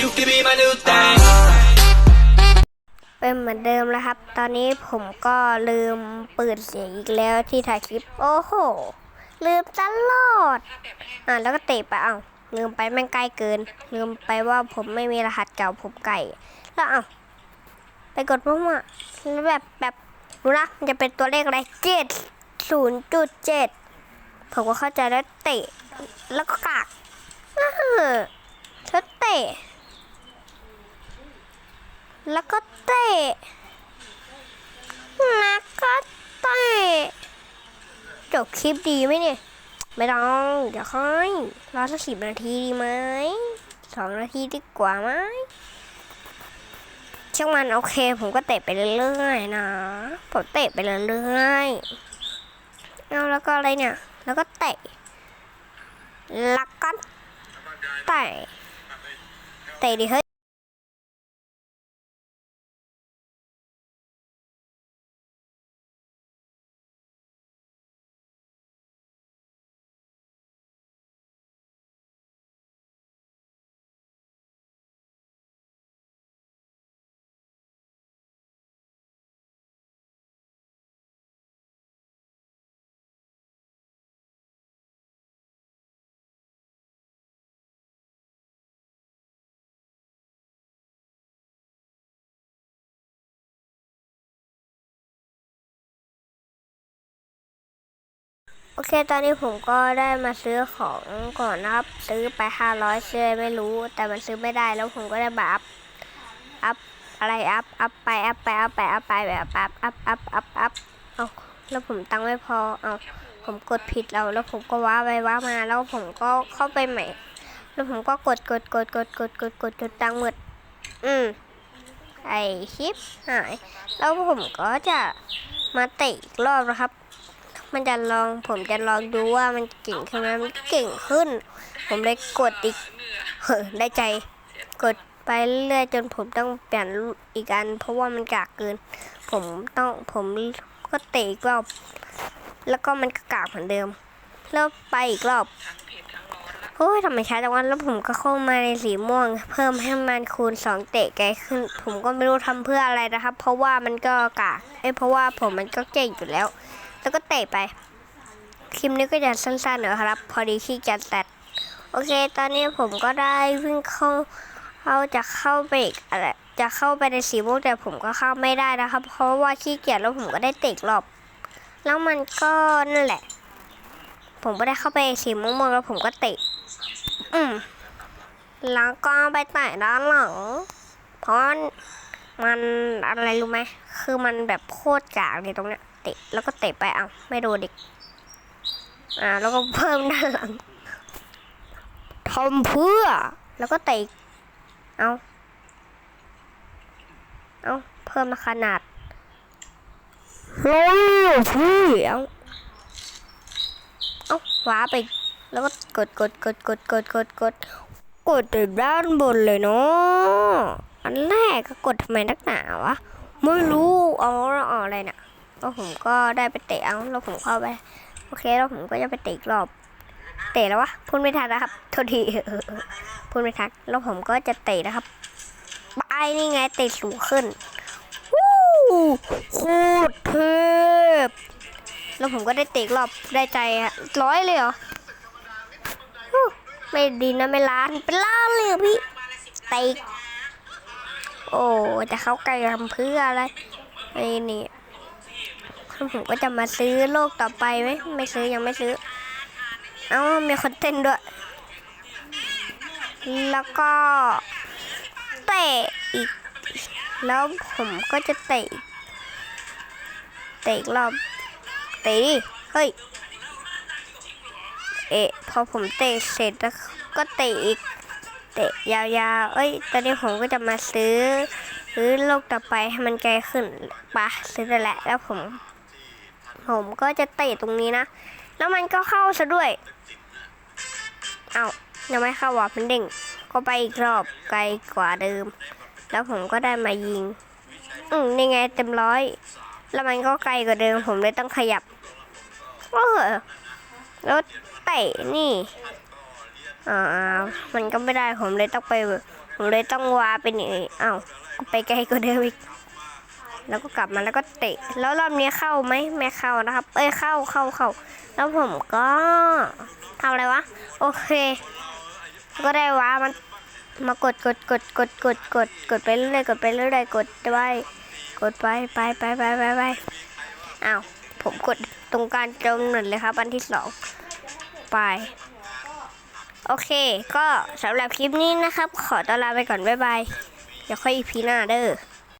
you can be my new thing. เป็นเหมือนเดิมแล้วครับ ตอนนี้ผมก็ลืมเปิดเสียงอีกแล้วที่ถ่ายคลิป โอ้โห ลืมตลอด อะแล้วก็เตะไปเอ้าลืมไปแม่งใกล้เกิน ลืมไปว่าผมไม่มีรหัสเก่าผมไก่ แล้วเอ้าไปกดปุ่มอะแล้วแบบแบบรู้นะมันจะเป็นตัวเลขอะไรเจ็ดศูนย์จุดเจ็ดผมก็เข้าใจแล้วเตะ แล้วก็กากอ้าแล้วเตะ แล้วก็เตะแล้วก็เตะจบคลิปดีไหมเนี่ย ไม่ต้อง เดี๋ยวค่อยรอสักสิบนาทีดีไหมสองนาทีดีกว่าไหมช่างมันโอเค ผมก็เตะไปเรื่อยๆนะ ผมเตะไปเรื่อยๆเอาแล้วก็อะไรเนี่ย แล้วก็เตะแล้วก็เตะเตะดิเฮ้ย โอเค ตอนนี้ผมก็ได้มาซื้อของก่อนนะครับ ซื้อไป 500ซื้ออะไรไม่รู้ แต่มันซื้อไม่ได้แล้วผมก็ได้มาอัพ อัพ อะไรอัพ อัพไป อัพไป อัพไป อัพไปแบบอัพ อัพ อัพ อัพ อัพ เอาแล้วผมตังค์ไม่พอ เอาผมกดผิดแล้วแล้วผมก็ว้าไปว้ามา แล้วผมก็เข้าไปใหม่ แล้วผมก็กด กด กด กด กด กด กดจนตังค์หมด อืม ไอชิปหาย แล้วผมก็จะมาเตะอีกรอบนะครับ มันจะลองผมจะลองดูว่ามันเก่งขึ้นไหมมันเก่งขึ้น ผมเลยกดอีกเฮ้ได้ใจ กดไปเรื่อยจนผมต้องเปลี่ยนอีกอัน เพราะว่ามันกากเกิน ผมต้องผมก็เตะอีกรอบแล้วก็มันก็กากเหมือนเดิมแล้วไปอีกรอบโอ้ยทำไมช้าจังวะแล้วผมก็เข้ามาในสีม่วง เพิ่มให้มันคูณสองเตะไกลขึ้น ผมก็ไม่รู้ทำเพื่ออะไรนะครับ เพราะว่ามันก็กากเอ้เพราะว่าผมมันก็เก่งอยู่แล้ว แล้วก็เตะไป คลิปนี้ก็จะสั้นๆหน่อยครับ พอดีขี้เกียจตัด โอเค ตอนนี้ผมก็ได้วิ่งเข้าเขาจะเข้าไปอีกอะไรจะเข้าไปในสีม่วงแต่ผมก็เข้าไม่ได้นะครับ เพราะว่าขี้เกียจแล้วผมก็ได้เตะรอบ แล้วมันก็นั่นแหละ ผมก็ได้เข้าไปสีม่วงแล้วผมก็เตะอืมแล้วก็ไปแตะด้านหลังเพราะมันอะไรรู้ไหมคือมันแบบโคตรกากเลยตรงเนี้ย เตะแล้วก็เตะไปเอาไม่โดนอีกอ่าแล้วก็เพิ่มด้านหลังทำเพื่อ แล้วก็เตะเอาเอาเพิ่มขนาดโอ้ยพี่เอาเอาว้าไปแล้วก็กดกดกดกดกดกดกดกดต่ด้านบนเลยเนาะอันแรกก็กดทำไมนักหนาวะ ไม่รู้ เอาแล้วเอาอะไรเนี่ย แล้วผมก็ได้ไปเตะเอาแล้วผมเข้าไป โอเคแล้วผมก็จะไปเตะอีกรอบ เตะแล้ววะพูดไม่ทันนะครับโทษทีพูดไม่ทันแล้วผมก็จะเตะนะครับบายนี่ไงเตะสูงขึ้นวู้โคตรเทพแล้วผมก็ได้เตะรอบได้ใจอะร้อยเลยเหรอไม่ดีนะไม่ล้านเป็นล้านเลยพี่เตะโอ้จะเข้าใกล้ทำเพื่ออะไรไอ้นี่ ผมก็จะมาซื้อโลกต่อไปไหมไม่ซื้อยังไม่ซื้อ เอ้ามีคนเต้นด้วย แล้วก็เตะอีก แล้วผมก็จะเตะอีกเตะอีกรอบเตะดิเฮ้ยเอะพอผมเตะเสร็จแล้วก็เตะอีก เตะยาวๆ เอ้ย ตอนนี้ผมก็จะมาซื้อซื้อโลกต่อไปให้มันไกลขึ้นปะซื้อแหละ แล้วผม ผมก็จะเตะตรงนี้นะ แล้วมันก็เข้าซะด้วย เอายังไม่เข้าว่ะมันเด้งก็ไปอีกรอบไกลกว่าเดิม แล้วผมก็ได้มายิง อืมนี่ไงเต็มร้อย แล้วมันก็ไกลกว่าเดิม ผมเลยต้องขยับ เออแล้วเตะนี่ อ่ามันก็ไม่ได้ผมเลยต้องไปผมเลยต้องวาไปนี่อ้าวไปไกลกว่าเดิมอีกแล้วก็กลับมาแล้วก็เตะ แล้วรอบนี้เข้าไหมไม่เข้านะครับ เอ้ยเข้าเข้าเข้าแล้วผมก็ทำอะไรวะ โอเค ก็ได้วะมันมากดกดกดกดกดกดกดไปเรื่อยๆกดไปเรื่อยๆกดไปกดไปไปไปไปไปไปอ้าวผมกดตรงกลารจมหนึ่งเลยครับอันที่สองไป โอเค ก็สำหรับคลิปนี้นะครับ ขอตัวลาไปก่อน บ๊ายบาย เดี๋ยวค่อยอีพีหน้าเด้อ